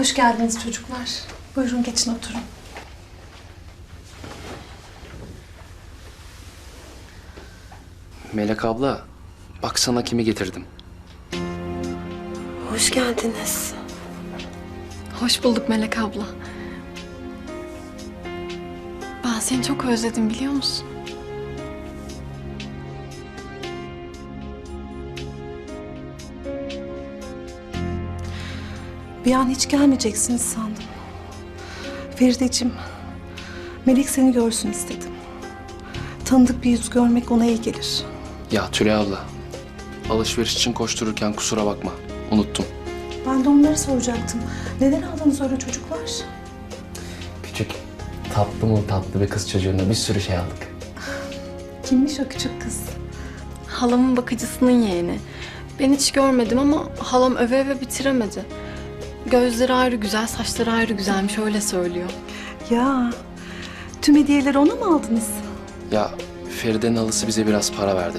Hoş geldiniz çocuklar. Buyurun geçin oturun. Melek abla, bak sana kimi getirdim. Hoş geldiniz. Hoş bulduk Melek abla. Ben seni çok özledim biliyor musun? Bir an hiç gelmeyeceksiniz sandım. Ferideciğim, Melek seni görsün istedim. Tanıdık bir yüz görmek ona iyi gelir. Ya Tülay abla, alışveriş için koştururken kusura bakma. Unuttum. Ben de onları soracaktım. Neden aldınız öyle çocuklar? Küçük, tatlı mı tatlı bir kız çocuğuna bir sürü şey aldık. Kimmiş o küçük kız? Halamın bakıcısının yeğeni. Ben hiç görmedim ama halam öve öve bitiremedi. Gözleri ayrı güzel, saçları ayrı güzelmiş öyle söylüyor. Ya, tüm hediyeleri ona mı aldınız? Ya Feride'nin halısı bize biraz para verdi.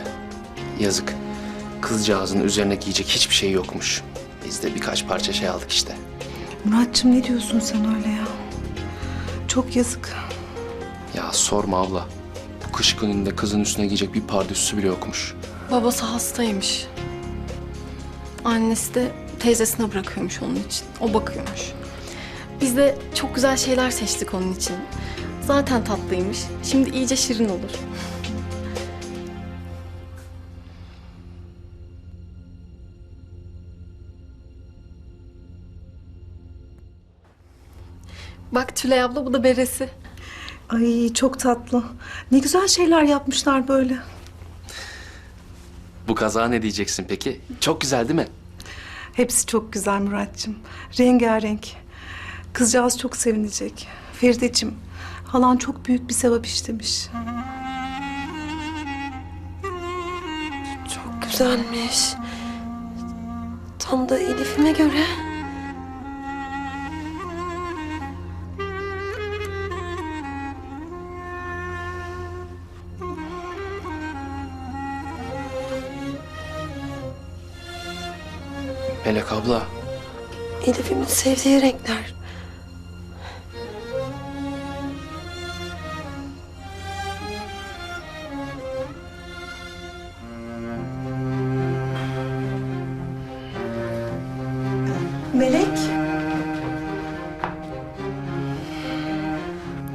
Yazık. Kızcağızın üzerine giyecek hiçbir şey yokmuş. Biz de birkaç parça şey aldık işte. Muratçım ne diyorsun sen öyle ya? Çok yazık. Ya sorma abla. Bu kış gününde kızın üstüne giyecek bir pardüsü bile yokmuş. Babası hastaymış. Annesi de teyzesine bırakıyormuş onun için. O bakıyormuş. Biz de çok güzel şeyler seçtik onun için. Zaten tatlıymış. Şimdi iyice şirin olur. Bak Tülay abla bu da beresi. Ay çok tatlı. Ne güzel şeyler yapmışlar böyle. Bu kaza ne diyeceksin peki? Çok güzel değil mi? Hepsi çok güzel Muratçım. Rengarenk. Kızcağız çok sevinecek. Ferideciğim, halan çok büyük bir sevap işlemiş. Çok güzelmiş. Tam da Elif'ime göre. Melek abla, Elif'imin sevdiği renkler. Melek,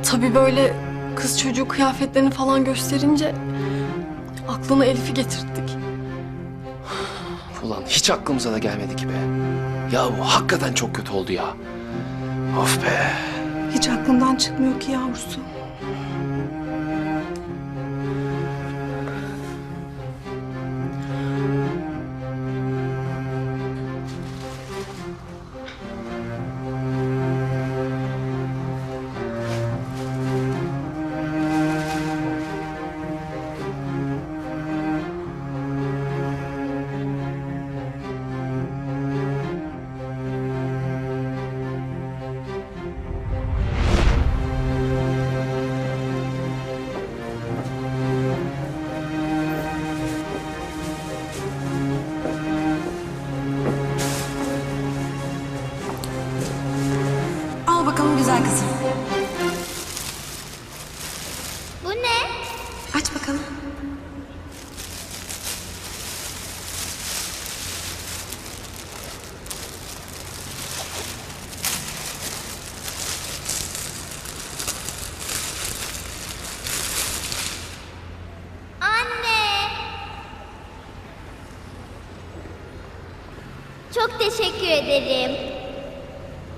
Tabii böyle kız çocuğu kıyafetlerini falan gösterince aklına Elif'i getirttik. Ulan hiç aklımıza da gelmedi ki be. Ya bu hakikaten çok kötü oldu ya. Of be. hiç aklından çıkmıyor ki yavrusu. Bakalım güzel kızım. Bu ne? Aç bakalım. Anne! Çok teşekkür ederim.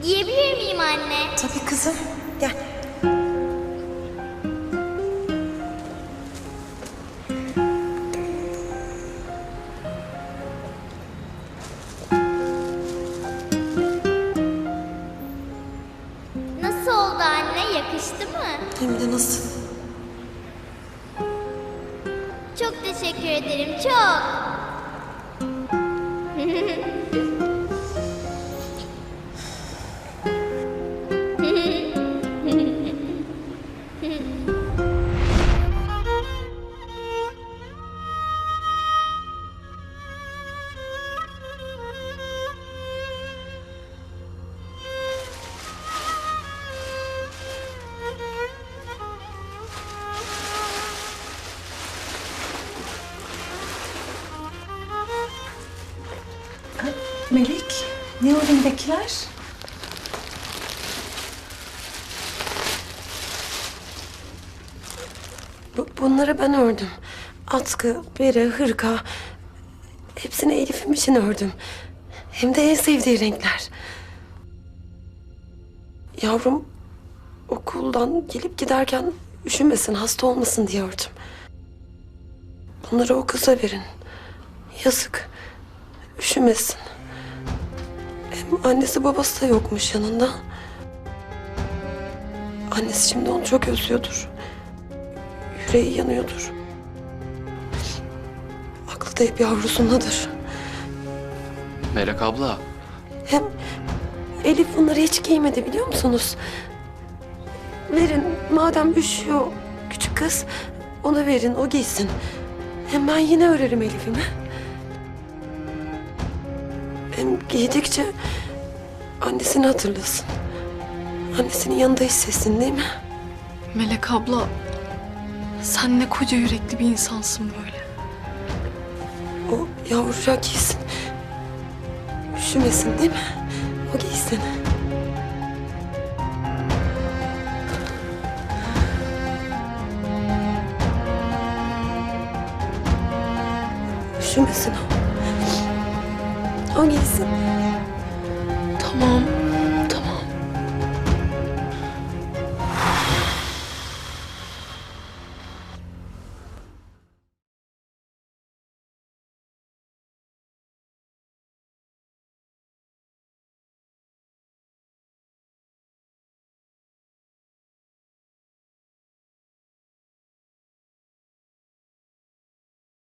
Giyebilir miyim anne? Tabii kızım. Gel. Nasıl oldu anne? Yakıştı mı? Hem de nasıl? Çok teşekkür ederim. Çok. Melek, ne o elindekiler? Bu, bunları ben ördüm. Atkı, bere, hırka. Hepsini Elif'im için ördüm. Hem de en sevdiği renkler. Yavrum okuldan gelip giderken üşümesin, hasta olmasın diye ördüm. Bunları o kıza verin. Yazık. Üşümesin. Annesi babası da yokmuş yanında. Annesi şimdi onu çok özlüyordur. Yüreği yanıyordur. Aklı da hep yavrusundadır. Melek abla, Hem Elif bunları hiç giymedi biliyor musunuz? Verin madem üşüyor küçük kız ona verin o giysin. Hem ben yine örerim Elif'imi. Hem giydikçe annesini hatırlasın. Annesinin yanında hissetsin değil mi? Melek abla, sen ne koca yürekli bir insansın böyle. O yavrucak giysin. Üşümesin değil mi? O giysin. Üşümesin o. O giysin. Tamam,